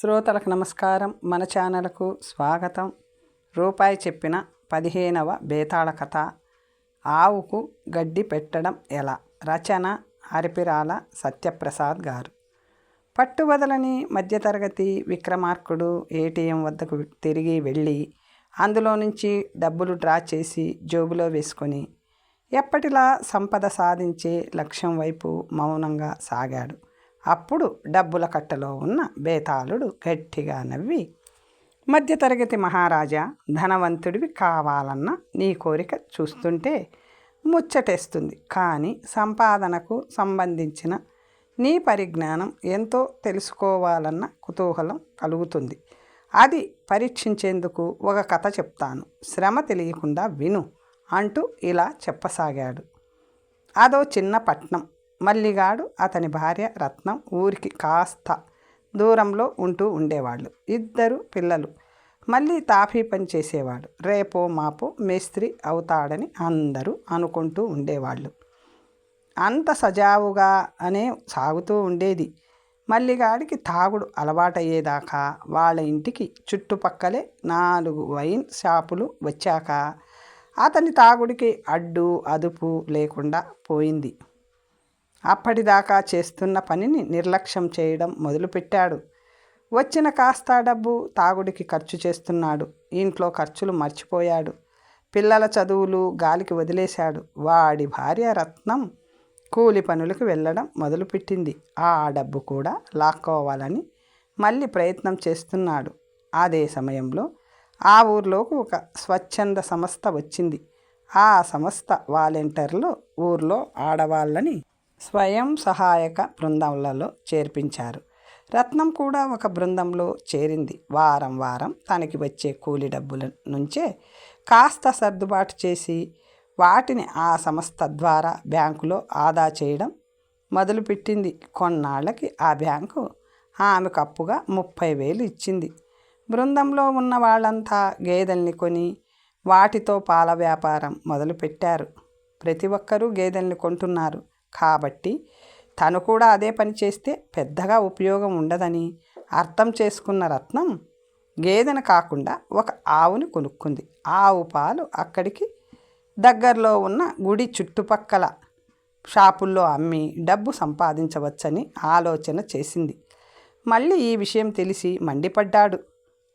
శ్రోతలకు నమస్కారం. మన ఛానల్కు స్వాగతం. రూపాయి చెప్పిన పదిహేనవ బేతాళ కథ. ఆవుకు గడ్డి పెట్టడం ఎలా? రచన హరిపిరాల సత్యప్రసాద్ గారు. పట్టువదలని మధ్యతరగతి విక్రమార్కుడు ఏటీఎం వద్దకు తిరిగి వెళ్ళి అందులో నుంచి డబ్బులు డ్రా చేసి జోబులో వేసుకొని ఎప్పటిలా సంపద సాధించే లక్ష్యం వైపు మౌనంగా సాగాడు. అప్పుడు డబ్బుల కట్టలో ఉన్న బేతాళుడు గట్టిగా నవ్వి మధ్యతరగతి మహారాజా ధనవంతుడివి కావాలన్న నీ కోరిక చూస్తుంటే ముచ్చటేస్తుంది. కానీ సంపాదనకు సంబంధించిన నీ పరిజ్ఞానం ఎంతో తెలుసుకోవాలన్న కుతూహలం కలుగుతుంది. అది పరీక్షించేందుకు ఒక కథ చెప్తాను. శ్రమ తెలియకుండా విను అంటూ ఇలా చెప్పసాగాడు. అదో చిన్న పట్నం. మల్లిగాడు అతని భార్య రత్నం ఊరికి కాస్త దూరంలో ఉంటూ ఉండేవాళ్ళు. ఇద్దరు పిల్లలు. మళ్ళీ తాఫీ పని చేసేవాడు. రేపో మాపో మేస్త్రి అవుతాడని అందరూ అనుకుంటూ ఉండేవాళ్ళు. అంత సజావుగా అనే సాగుతూ ఉండేది. మల్లిగాడికి తాగుడు అలవాటయ్యేదాకా వాళ్ళ ఇంటికి చుట్టుపక్కలే నాలుగు వైన్ షాపులు వచ్చాక అతని తాగుడికి అడ్డు అదుపు లేకుండా పోయింది. అప్పటిదాకా చేస్తున్న పనిని నిర్లక్ష్యం చేయడం మొదలుపెట్టాడు. వచ్చిన కాస్త డబ్బు తాగుడికి ఖర్చు చేస్తున్నాడు. ఇంట్లో ఖర్చులు మర్చిపోయాడు. పిల్లల చదువులు గాలికి వదిలేశాడు. వాడి భార్య రత్నం కూలి పనులకు వెళ్ళడం మొదలుపెట్టింది. ఆ డబ్బు కూడా లాక్కోవాలని మళ్ళీ ప్రయత్నం చేస్తున్నాడు. అదే సమయంలో ఆ ఊర్లోకి ఒక స్వచ్ఛంద సంస్థ వచ్చింది. ఆ సంస్థ వాలంటీర్లు ఊర్లో ఆడవాళ్ళని స్వయం సహాయక బృందంలలో చేర్పించారు. రత్నం కూడా ఒక బృందంలో చేరింది. వారం వారం తనకి వచ్చే కూలి డబ్బుల నుంచే కాస్త సర్దుబాటు చేసి వాటిని ఆ సంస్థ ద్వారా బ్యాంకులో ఆదా చేయడం మొదలుపెట్టింది. కొన్నాళ్ళకి ఆ బ్యాంకు ఆమెకు అప్పుగా ముప్పై వేలు ఇచ్చింది. బృందంలో ఉన్న వాళ్ళంతా గేదెల్ని కొని వాటితో పాల వ్యాపారం మొదలుపెట్టారు. ప్రతి ఒక్కరూ గేదెల్ని కొంటున్నారు. కాబట్టి తను కూడా అదే పని చేస్తే పెద్దగా ఉపయోగం ఉండదని అర్థం చేసుకున్న రత్నం గేదెను కాకుండా ఒక ఆవుని కొనుక్కుంది. ఆవు పాలు అక్కడికి దగ్గరలో ఉన్న గుడి చుట్టుపక్కల షాపుల్లో అమ్మి డబ్బు సంపాదించవచ్చని ఆలోచన చేసింది. మళ్ళీ ఈ విషయం తెలిసి మండిపడ్డాడు.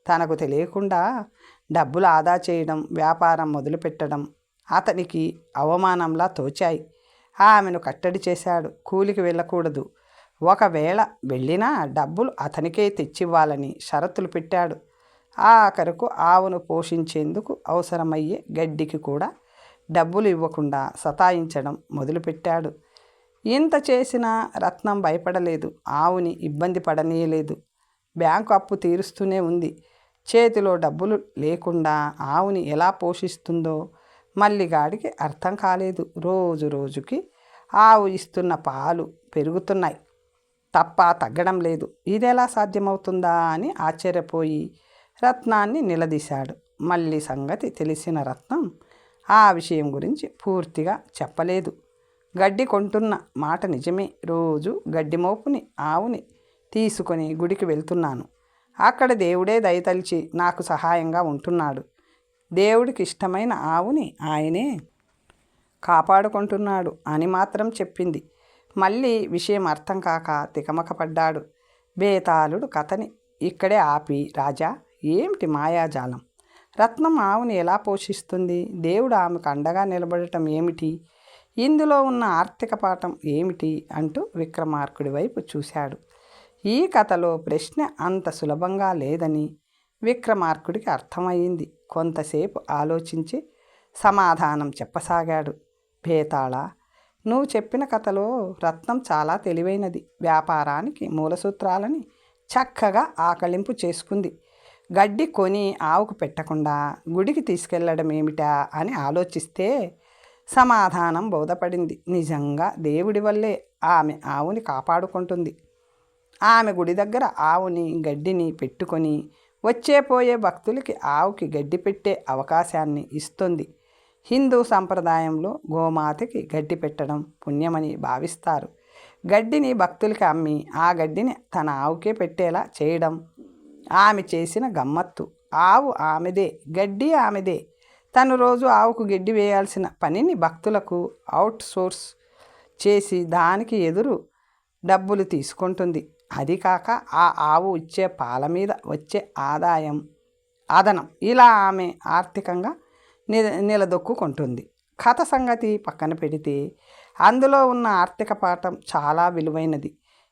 తనకు తెలియకుండా డబ్బులు ఆదా చేయడం వ్యాపారం మొదలుపెట్టడం అతనికి అవమానంలా తోచాయి. ఆమెను కట్టడి చేశాడు. కూలికి వెళ్ళకూడదు. ఒకవేళ వెళ్ళినా డబ్బులు అతనికే తెచ్చివ్వాలని షరతులు పెట్టాడు. ఆఖరకు ఆవును పోషించేందుకు అవసరమయ్యే గడ్డికి కూడా డబ్బులు ఇవ్వకుండా సతాయించడం మొదలుపెట్టాడు. ఇంత చేసినా రత్నం భయపడలేదు. ఆవుని ఇబ్బంది పడనీయలేదు. బ్యాంకు అప్పు తీరుస్తూనే ఉంది. చేతిలో డబ్బులు లేకుండా ఆవుని ఎలా పోషిస్తుందో మల్లిగాడికి అర్థం కాలేదు. రోజు రోజుకి ఆవు ఇస్తున్న పాలు పెరుగుతున్నాయి. తప్ప తగ్గడం లేదు. ఇదెలా సాధ్యమవుతుందా అని ఆశ్చర్యపోయి రత్నాన్ని నిలదీశాడు. మళ్ళీ సంగతి తెలిసిన రత్నం ఆ విషయం గురించి పూర్తిగా చెప్పలేదు. గడ్డి కొంటున్న మాట నిజమే. రోజు గడ్డి మోపుని ఆవుని తీసుకొని గుడికి వెళ్తున్నాను. అక్కడ దేవుడే దయతలిచి నాకు సహాయంగా ఉంటున్నాడు. దేవుడికి ఇష్టమైన ఆవుని ఆయనే కాపాడుకుంటున్నాడు అని మాత్రం చెప్పింది. మళ్ళీ విషయం అర్థం కాక తికమకపడ్డాడు. బేతాళుడు కథని ఇక్కడే ఆపి రాజా ఏమిటి మాయాజాలం? రత్నం ఆవుని ఎలా పోషిస్తుంది? దేవుడు ఆమెకు అండగా నిలబడటం ఏమిటి? ఇందులో ఉన్న ఆర్థిక పాఠం ఏమిటి? అంటూ విక్రమార్కుడి వైపు చూశాడు. ఈ కథలో ప్రశ్న అంత సులభంగా లేదని విక్రమార్కుడికి అర్థమయ్యింది. కొంతసేపు ఆలోచించి సమాధానం చెప్పసాగాడు. భేతాళ నువ్వు చెప్పిన కథలో రత్నం చాలా తెలివైనది. వ్యాపారానికి మూలసూత్రాలని చక్కగా ఆకలింపు చేసుకుంది. గడ్డి కొని ఆవుకు పెట్టకుండా గుడికి తీసుకెళ్ళడం ఏమిటా అని ఆలోచిస్తే సమాధానం బోధపడింది. నిజంగా దేవుడి వల్లే ఆమె ఆవుని కాపాడుకుంటుంది. ఆమె గుడి దగ్గర ఆవుని గడ్డిని పెట్టుకొని వచ్చే పోయే భక్తులకి ఆవుకి గడ్డి పెట్టే అవకాశాన్ని ఇస్తుంది. హిందూ సంప్రదాయంలో గోమాతకి గడ్డి పెట్టడం పుణ్యమని భావిస్తారు. గడ్డిని భక్తులకి అమ్మి ఆ గడ్డిని తన ఆవుకే పెట్టేలా చేయడం ఆమె చేసిన గమ్మత్తు. ఆవు ఆమెదే గడ్డి ఆమెదే. తను రోజు ఆవుకు గడ్డి వేయాల్సిన పనిని భక్తులకు అవుట్ సోర్స్ చేసి దానికి ఎదురు డబ్బులు తీసుకుంటుంది. అది కాక ఆ ఆవు ఇచ్చే పాల మీద వచ్చే ఆదాయం అదనం. ఇలా ఆమె ఆర్థికంగా ని నిలదొక్కుంటుంది కథ సంగతి పక్కన పెడితే అందులో ఉన్న ఆర్థిక పాఠం చాలా విలువైనది.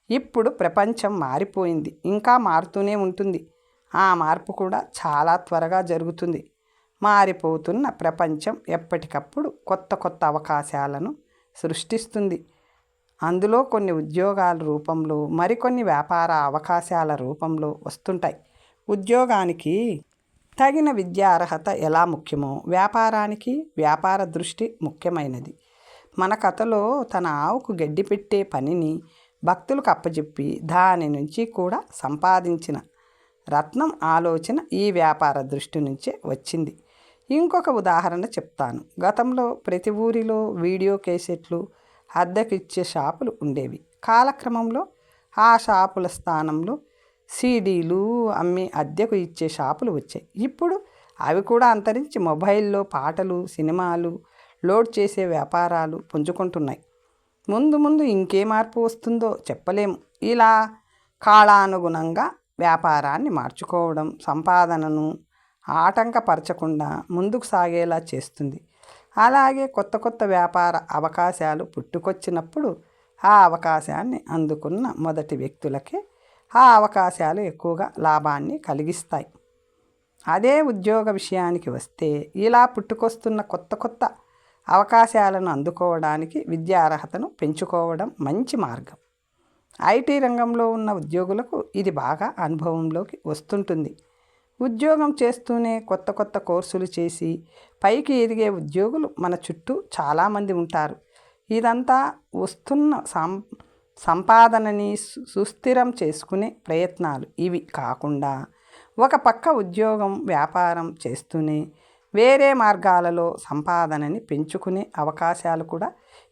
ఇప్పుడు ప్రపంచం మారిపోయింది. ఇంకా మారుతూనే ఉంటుంది. ఆ మార్పు కూడా చాలా త్వరగా జరుగుతుంది. మారిపోతున్న ప్రపంచం ఎప్పటికప్పుడు కొత్త కొత్త అవకాశాలను సృష్టిస్తుంది. అందులో కొన్ని ఉద్యోగాల రూపంలో మరికొన్ని వ్యాపార అవకాశాల రూపంలో వస్తుంటాయి. ఉద్యోగానికి తగిన విద్యా అర్హత ఎలా ముఖ్యమో వ్యాపారానికి వ్యాపార దృష్టి ముఖ్యమైనది. మన కథలో తన ఆవుకు గడ్డి పెట్టే పనిని భక్తులకు అప్పజెప్పి దాని నుంచి కూడా సంపాదించిన రత్నం ఆలోచన ఈ వ్యాపార దృష్టి నుంచే వచ్చింది. ఇంకొక ఉదాహరణ చెప్తాను. గతంలో ప్రతి ఊరిలో వీడియో కేసెట్లు అద్దెకిచ్చే షాపులు ఉండేవి. కాలక్రమంలో ఆ షాపుల స్థానంలో సీడీలు అమ్మి అద్దెకు ఇచ్చే షాపులు వచ్చాయి. ఇప్పుడు అవి కూడా అంతరించి మొబైల్లో పాటలు సినిమాలు లోడ్ చేసే వ్యాపారాలు పుంజుకుంటున్నాయి. ముందు ముందు ఇంకే మార్పు వస్తుందో చెప్పలేము. ఇలా కాలానుగుణంగా వ్యాపారాన్ని మార్చుకోవడం సంపాదనను ఆటంకపరచకుండా ముందుకు సాగేలా చేస్తుంది. అలాగే కొత్త కొత్త వ్యాపార అవకాశాలు పుట్టుకొచ్చినప్పుడు ఆ అవకాశాన్ని అందుకున్న మొదటి వ్యక్తులకే ఆ అవకాశాలు ఎక్కువగా లాభాన్ని కలిగిస్తాయి. అదే ఉద్యోగ విషయానికి వస్తే ఇలా పుట్టుకొస్తున్న కొత్త కొత్త అవకాశాలను అందుకోవడానికి విద్యా అర్హతను పెంచుకోవడం మంచి మార్గం. ఐటీ రంగంలో ఉన్న ఉద్యోగులకు ఇది బాగా అనుభవంలోకి వస్తుంటుంది. ఉద్యోగం చేస్తూనే కొత్త కొత్త కోర్సులు చేసి పైకి ఎదిగే ఉద్యోగులు మన చుట్టూ చాలామంది ఉంటారు. ఇదంతా వస్తున్న సం సంపాదనని సుస్థిరం చేసుకునే ప్రయత్నాలు ఇవి కాకుండా ఒక పక్క ఉద్యోగం వ్యాపారం చేస్తూనే వేరే మార్గాలలో సంపాదనని పెంచుకునే అవకాశాలు కూడా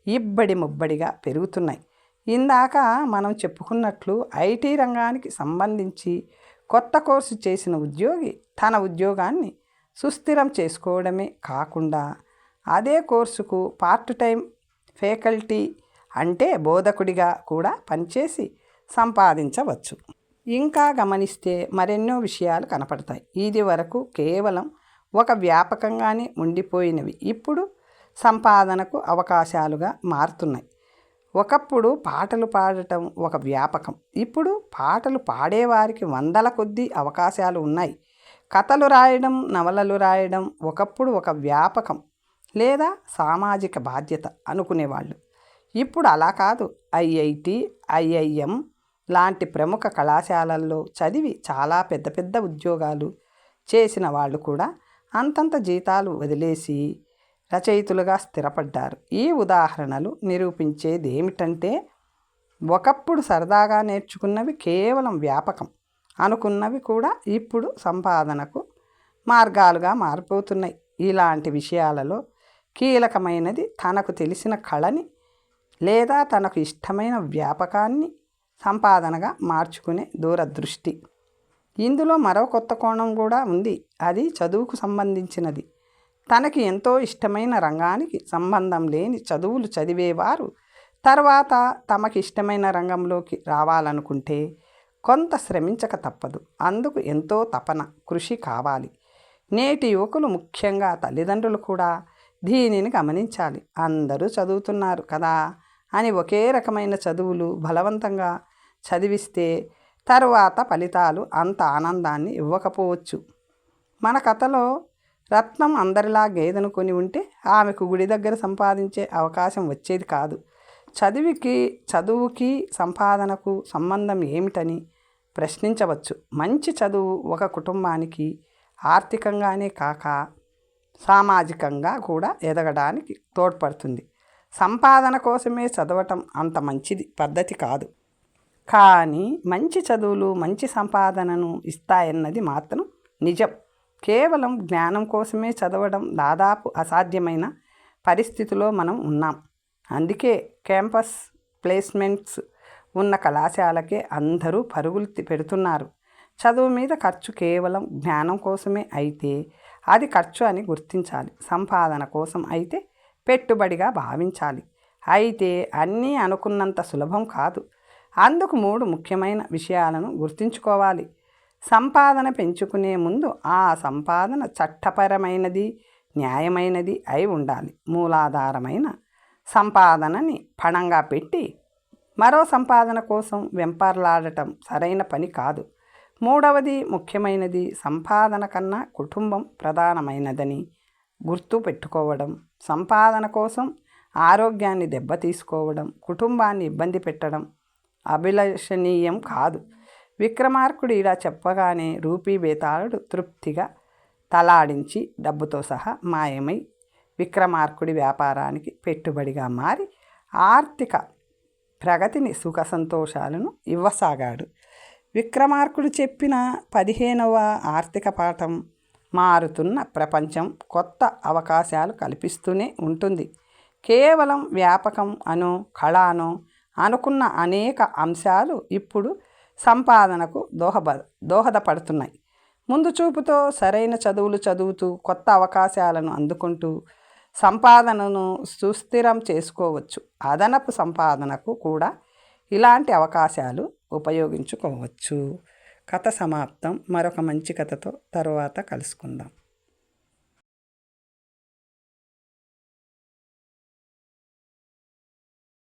ఇబ్బడి ముబ్బడిగా పెరుగుతున్నాయి. ఇందాక మనం చెప్పుకున్నట్లు ఐటీ రంగానికి సంబంధించి కొత్త కోర్సు చేసిన ఉద్యోగి తన ఉద్యోగాన్ని సుస్థిరం చేసుకోవడమే కాకుండా అదే కోర్సుకు పార్ట్ టైం ఫ్యాకల్టీ అంటే బోధకుడిగా కూడా పనిచేసి సంపాదించవచ్చు. ఇంకా గమనిస్తే మరెన్నో విషయాలు కనపడతాయి. ఇది వరకు కేవలం ఒక వ్యాపకంగానే ఉండిపోయినవి. ఇప్పుడు సంపాదనకు అవకాశాలుగా మారుతున్నాయి. ఒకప్పుడు పాటలు పాడటం ఒక వ్యాపకం. ఇప్పుడు పాటలు పాడేవారికి వందల కొద్దీ అవకాశాలు ఉన్నాయి. కథలు రాయడం నవలలు రాయడం ఒకప్పుడు ఒక వ్యాపకం లేదా సామాజిక బాధ్యత అనుకునేవాళ్ళు. ఇప్పుడు అలా కాదు. ఐఐటి ఐఐఎం లాంటి ప్రముఖ కళాశాలల్లో చదివి చాలా పెద్ద పెద్ద ఉద్యోగాలు చేసిన వాళ్ళు కూడా అంతంత జీతాలు వదిలేసి రచయితులుగా స్థిరపడ్డారు. ఈ ఉదాహరణలు నిరూపించేది ఏమిటంటే ఒకప్పుడు సరదాగా నేర్చుకున్నవి కేవలం వ్యాపకం. అనుకున్నవి కూడా ఇప్పుడు సంపాదనకు మార్గాలుగా మారిపోతున్నాయి. ఇలాంటి విషయాలలో కీలకమైనది తనకు తెలిసిన కళని లేదా తనకు ఇష్టమైన వ్యాపకాన్ని సంపాదనగా మార్చుకునే దూరదృష్టి. ఇందులో మరో కొత్త కోణం కూడా ఉంది. అది చదువుకు సంబంధించినది. తనకి ఎంతో ఇష్టమైన రంగానికి సంబంధం లేని చదువులు చదివేవారు. తర్వాత తమకి ఇష్టమైన రంగంలోకి రావాలనుకుంటే కొంత శ్రమించక తప్పదు. అందుకు ఎంతో తపన కృషి కావాలి. నేటి యువకులు ముఖ్యంగా తల్లిదండ్రులు కూడా దీనిని గమనించాలి. అందరూ చదువుతున్నారు కదా అని ఒకే రకమైన చదువులు బలవంతంగా చదివిస్తే తరువాత ఫలితాలు అంత ఆనందాన్ని ఇవ్వకపోవచ్చు. మన కథలో రత్నం అందరిలా గేదెను కొని ఉంటే ఆమెకు గుడి దగ్గర సంపాదించే అవకాశం వచ్చేది కాదు. చదివికి చదువుకి సంపాదనకు సంబంధం ఏమిటని ప్రశ్నించవచ్చు. మంచి చదువు ఒక కుటుంబానికి ఆర్థికంగానే కాక సామాజికంగా కూడా ఎదగడానికి తోడ్పడుతుంది. సంపాదన కోసమే చదవటం అంత మంచిది పద్ధతి కాదు. కానీ మంచి చదువులు మంచి సంపాదనను ఇస్తాయన్నది మాత్రం నిజం. కేవలం జ్ఞానం కోసమే చదవడం దాదాపు అసాధ్యమైన పరిస్థితిలో మనం ఉన్నాం. అందుకే క్యాంపస్ ప్లేస్మెంట్స్ ఉన్న కళాశాలకే అందరూ పరుగులు పెడుతున్నారు. చదువు మీద ఖర్చు కేవలం జ్ఞానం కోసమే అయితే అది ఖర్చు అని గుర్తించాలి. సంపాదన కోసం అయితే పెట్టుబడిగా భావించాలి. అయితే అన్నీ అనుకున్నంత సులభం కాదు. అందుకు మూడు ముఖ్యమైన విషయాలను గుర్తుంచుకోవాలి. సంపాదన పెంచుకునే ముందు ఆ సంపాదన చట్టపరమైనది న్యాయమైనది అయి ఉండాలి. మూలాధారమైన సంపాదనని పణంగా పెట్టి మరో సంపాదన కోసం వెంపర్లాడటం సరైన పని కాదు. మూడవది ముఖ్యమైనది సంపాదన కన్నా కుటుంబం ప్రధానమైనదని గుర్తు పెట్టుకోవడం. సంపాదన కోసం ఆరోగ్యాన్ని దెబ్బతీసుకోవడం కుటుంబాన్ని ఇబ్బంది పెట్టడం అభిలషణీయం కాదు. విక్రమార్కుడు ఇలా చెప్పగానే రూపీ బేతాళుడు తృప్తిగా తలాడించి డబ్బుతో సహా మాయమై విక్రమార్కుడి వ్యాపారానికి పెట్టుబడిగా మారి ఆర్థిక ప్రగతిని సుఖ సంతోషాలను ఇవ్వసాగాడు. విక్రమార్కుడు చెప్పిన పదిహేనవ ఆర్థిక పాఠం మారుతున్న ప్రపంచం కొత్త అవకాశాలు కల్పిస్తూనే ఉంటుంది. కేవలం వ్యాపకం అను కళాను అనుకున్న అనేక అంశాలు ఇప్పుడు సంపాదనకు దోహబ దోహదపడుతున్నాయి ముందు చూపుతో సరైన చదువులు చదువుతూ కొత్త అవకాశాలను అందుకుంటూ సంపాదనను సుస్థిరం చేసుకోవచ్చు. అదనపు సంపాదనకు కూడా ఇలాంటి అవకాశాలు ఉపయోగించుకోవచ్చు. కథ సమాప్తం. మరొక మంచి కథతో తరువాత కలుసుకుందాం.